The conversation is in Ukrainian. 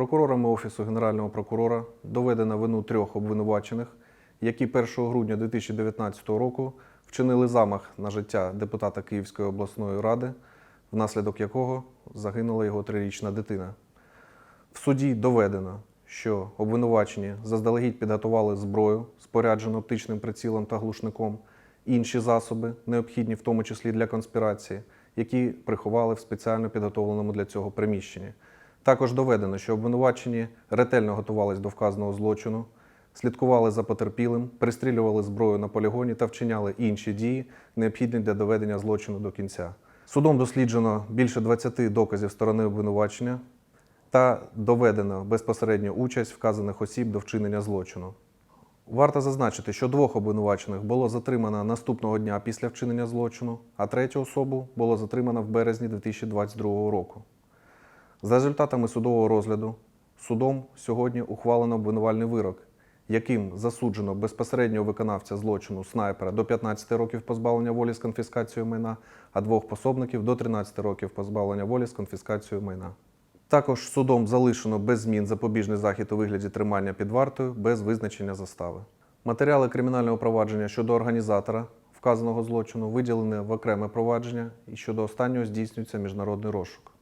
Прокурорами Офісу Генерального прокурора доведено вину трьох обвинувачених, які 1 грудня 2019 року вчинили замах на життя депутата Київської обласної ради, внаслідок якого загинула його трирічна дитина. В суді доведено, що обвинувачені заздалегідь підготували зброю, споряджену оптичним прицілом та глушником, інші засоби, необхідні в тому числі для конспірації, які приховали в спеціально підготовленому для цього приміщенні. Також доведено, що обвинувачені ретельно готувалися до вказаного злочину, слідкували за потерпілим, пристрілювали зброю на полігоні та вчиняли інші дії, необхідні для доведення злочину до кінця. Судом досліджено більше 20 доказів сторони обвинувачення та доведено безпосередню участь вказаних осіб до вчинення злочину. Варто зазначити, що двох обвинувачених було затримано наступного дня після вчинення злочину, а третю особу було затримано в березні 2022 року. За результатами судового розгляду судом сьогодні ухвалено обвинувальний вирок, яким засуджено безпосереднього виконавця злочину снайпера до 15 років позбавлення волі з конфіскацією майна, а двох пособників до 13 років позбавлення волі з конфіскацією майна. Також судом залишено без змін запобіжний захід у вигляді тримання під вартою без визначення застави. Матеріали кримінального провадження щодо організатора вказаного злочину виділені в окреме провадження і щодо останнього здійснюється міжнародний розшук.